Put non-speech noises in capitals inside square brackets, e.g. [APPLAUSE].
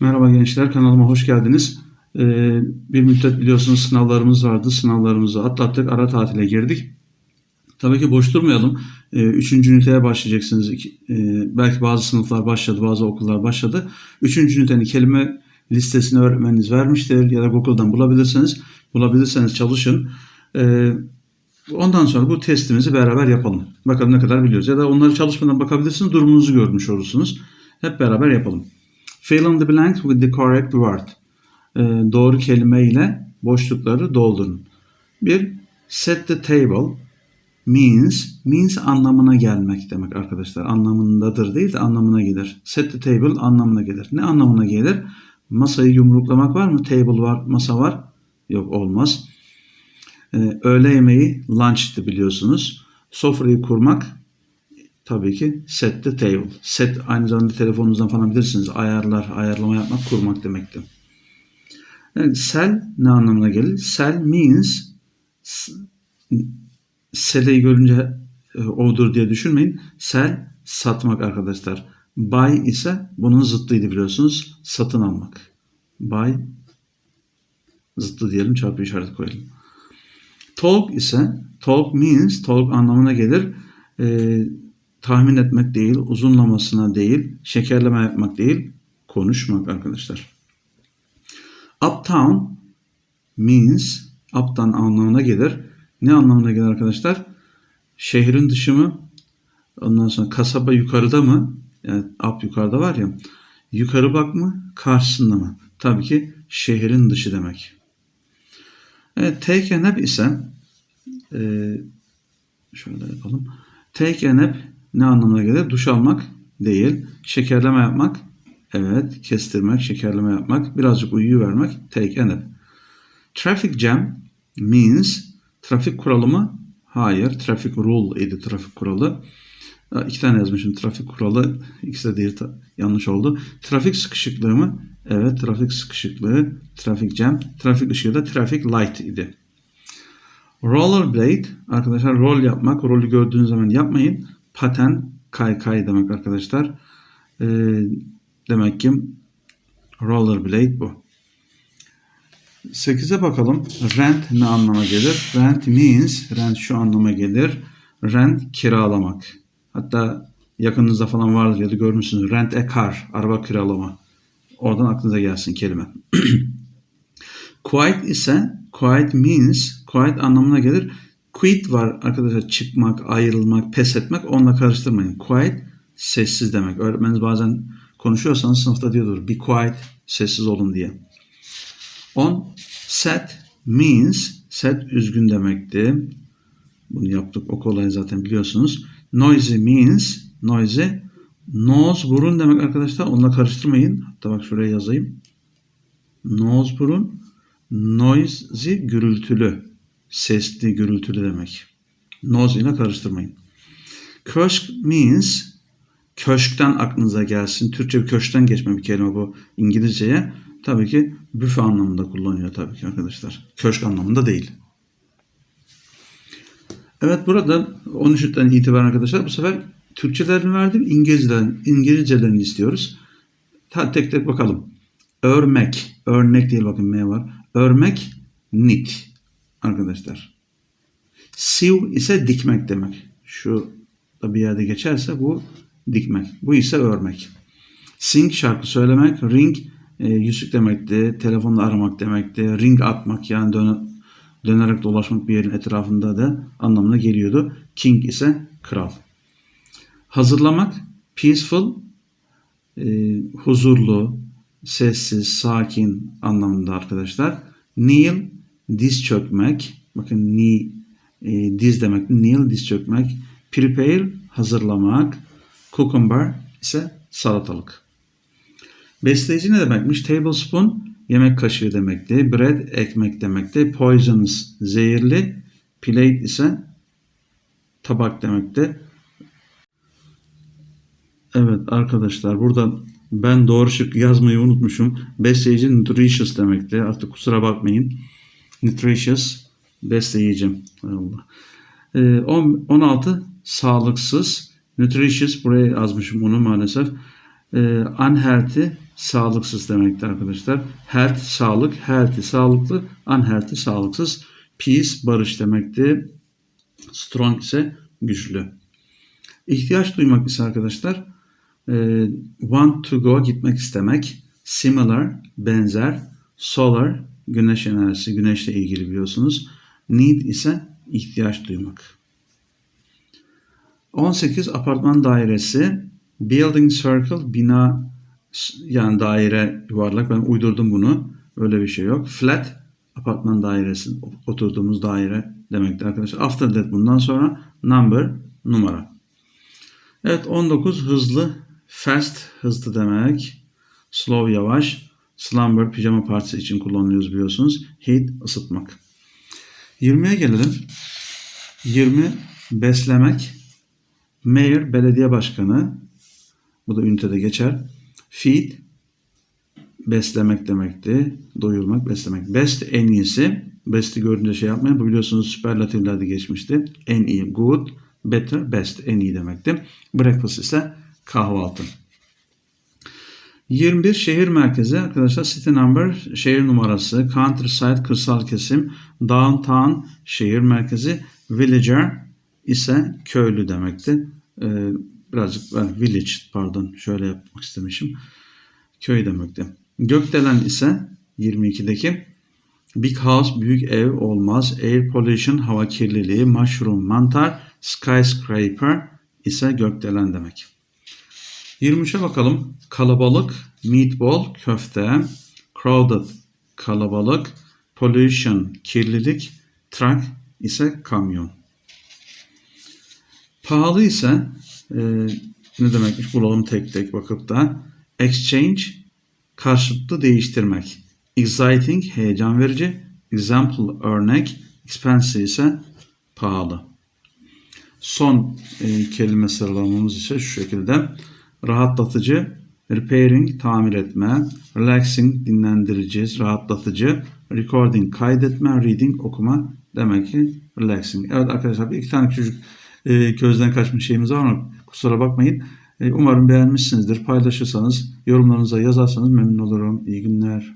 Merhaba gençler, kanalıma hoş geldiniz. Ee, bir müddet biliyorsunuz sınavlarımız vardı. Sınavlarımızı atlattık, ara tatile girdik. Tabii ki boş durmayalım. Ee, üçüncü üniteye başlayacaksınız. İki- e, belki bazı sınıflar başladı, bazı okullar başladı. Üçüncü ünitenin kelime listesini öğretmeniniz vermiştir ya da Google'dan bulabilirsiniz. Bulabilirseniz çalışın. Ee, ondan sonra bu testimizi beraber yapalım. Bakalım ne kadar biliyoruz. Ya da onları çalışmadan bakabilirsiniz, durumunuzu görmüş olursunuz. Hep beraber yapalım. Fill in the blanks with the correct word. Ee, doğru kelime ile boşlukları doldurun. Bir, set the table means, means anlamına gelmek demek arkadaşlar. Anlamındadır değil de anlamına gelir. Set the table anlamına gelir. Ne anlamına gelir? Masayı yumruklamak var mı? Table var, masa var. Yok olmaz. Ee, öğle yemeği lunch'tı biliyorsunuz. Sofrayı kurmak tabii ki set the table. Set aynı zamanda telefonunuzdan falan bilirsiniz. Ayarlar, ayarlama yapmak, kurmak demekti. Evet, sell ne anlamına gelir? Sell means s- selleyi görünce e, odur diye düşünmeyin. Sell satmak arkadaşlar. Buy ise bunun zıttıydı biliyorsunuz. Satın almak. Buy zıttı diyelim çarpı işareti koyalım. Talk ise talk means talk anlamına gelir. Ee, tahmin etmek değil, uzunlamasına değil, şekerleme yapmak değil, konuşmak arkadaşlar. Uptown means uptown anlamına gelir. Ne anlamına gelir arkadaşlar? Şehrin dışı mı? Ondan sonra kasaba yukarıda mı? Yani up yukarıda var ya. Yukarı bak mı? Karşısında mı? Tabii ki şehrin dışı demek. Evet, take a nap ise e, şöyle yapalım. Take a nap ne anlamına gelir? Duş almak değil. Şekerleme yapmak. Evet. Kestirmek, şekerleme yapmak. Birazcık uyuyu vermek. Take a nap. Traffic jam means trafik kuralı mı? Hayır. Traffic rule idi trafik kuralı. Ha, İki tane yazmışım. Trafik kuralı. İkisi de değil. yanlış oldu. Trafik sıkışıklığı mı? Evet. Trafik sıkışıklığı. Trafik jam. Trafik ışığı da traffic light idi. Rollerblade arkadaşlar rol yapmak. Rolü gördüğünüz zaman yapmayın. Paten kaykay demek arkadaşlar. Ee, demek ki rollerblade bu. 8'e bakalım. Rent ne anlama gelir? Rent means, rent şu anlama gelir. Rent kiralamak. Hatta yakınınızda falan vardır ya da görmüşsünüz. Rent a car, araba kiralama. Oradan aklınıza gelsin kelime. [CLEARS THROAT] Quiet ise quiet means quiet anlamına gelir. Quit var arkadaşlar çıkmak, ayrılmak, pes etmek onunla karıştırmayın. Quiet sessiz demek. Öğretmeniniz bazen konuşuyorsanız sınıfta diyordur be quiet sessiz olun diye. On sad means sad üzgün demekti. Bunu yaptık o kolay zaten biliyorsunuz. Noisy means noisy nose burun demek arkadaşlar. Onunla karıştırmayın. Hatta bak şuraya yazayım. Nose burun noisy gürültülü. Sesli gürültülü demek. Noise ile karıştırmayın. Köşk means köşkten aklınıza gelsin. Türkçe bir köşkten geçme bir kelime bu İngilizceye. Tabii ki büfe anlamında kullanıyor tabii ki arkadaşlar. Köşk anlamında değil. Evet burada 13'ten itibaren arkadaşlar bu sefer Türkçelerini verdim. İngilizcelerini, İngilizcelerini istiyoruz. Ta, tek tek bakalım. Örmek. Örnek değil bakın M var. Örmek knit arkadaşlar. Sew ise dikmek demek. Şu da bir yerde geçerse bu dikmek. Bu ise örmek. Sing şarkı söylemek. Ring e, yüzük demekti. Telefonla aramak demekti. Ring atmak yani döne, dönerek dolaşmak bir yerin etrafında da anlamına geliyordu. King ise kral. Hazırlamak peaceful e, huzurlu, sessiz, sakin anlamında arkadaşlar. Kneel diz çökmek. Bakın knee e, diz demek. Kneel diz çökmek. Prepare hazırlamak. Cucumber ise salatalık. Besleyici ne demekmiş? Tablespoon yemek kaşığı demekti. Bread ekmek demekti. Poisonous zehirli. Plate ise tabak demekti. Evet arkadaşlar burada ben doğru şık yazmayı unutmuşum. Besleyici nutritious demekti. Artık kusura bakmayın. Nutritious besleyici. Allah. Ee, on- 16 sağlıksız. Nutritious buraya yazmışım onu maalesef. e, unhealthy sağlıksız demektir arkadaşlar. Health sağlık, healthy sağlıklı, unhealthy sağlıksız. Peace barış demekti. Strong ise güçlü. İhtiyaç duymak ise arkadaşlar e, want to go gitmek istemek. Similar benzer. Solar güneş enerjisi güneşle ilgili biliyorsunuz. Need ise ihtiyaç duymak. 18 apartman dairesi. Building circle bina yani daire yuvarlak. Ben uydurdum bunu. Öyle bir şey yok. Flat apartman dairesi oturduğumuz daire demektir arkadaşlar. After that bundan sonra number numara. Evet 19 hızlı fast hızlı demek. Slow yavaş. Slumber pijama partisi için kullanılıyoruz biliyorsunuz. Heat ısıtmak. 20'ye gelelim. 20 beslemek. Mayor belediye başkanı. Bu da ünitede geçer. Feed beslemek demekti. Doyurmak, beslemek. Best en iyisi. Best'i görünce şey yapmayın. Bu biliyorsunuz süperlatiflerde geçmişti. En iyi, good, better, best en iyi demekti. Breakfast ise kahvaltı. 21 şehir merkezi arkadaşlar city number şehir numarası, countryside kırsal kesim, downtown şehir merkezi, villager ise köylü demekti. Ee, birazcık ben village pardon şöyle yapmak istemişim. Köy demekti. Gökdelen ise 22'deki big house büyük ev olmaz. Air pollution hava kirliliği, mushroom mantar, skyscraper ise gökdelen demek. 23'e bakalım. Kalabalık, meatball, köfte, crowded, kalabalık, pollution, kirlilik, truck ise kamyon. Pahalı ise e, ne demekmiş bulalım tek tek bakıp da. Exchange, karşılıklı değiştirmek. Exciting, heyecan verici. Example, örnek. Expensive ise pahalı. Son e, kelime sıralamamız ise şu şekilde rahatlatıcı, repairing, tamir etme, relaxing, dinlendirici, rahatlatıcı, recording, kaydetme, reading, okuma demek ki relaxing. Evet arkadaşlar bir iki tane çocuk e, gözden kaçmış şeyimiz var ama kusura bakmayın. E, umarım beğenmişsinizdir. Paylaşırsanız, yorumlarınıza yazarsanız memnun olurum. İyi günler.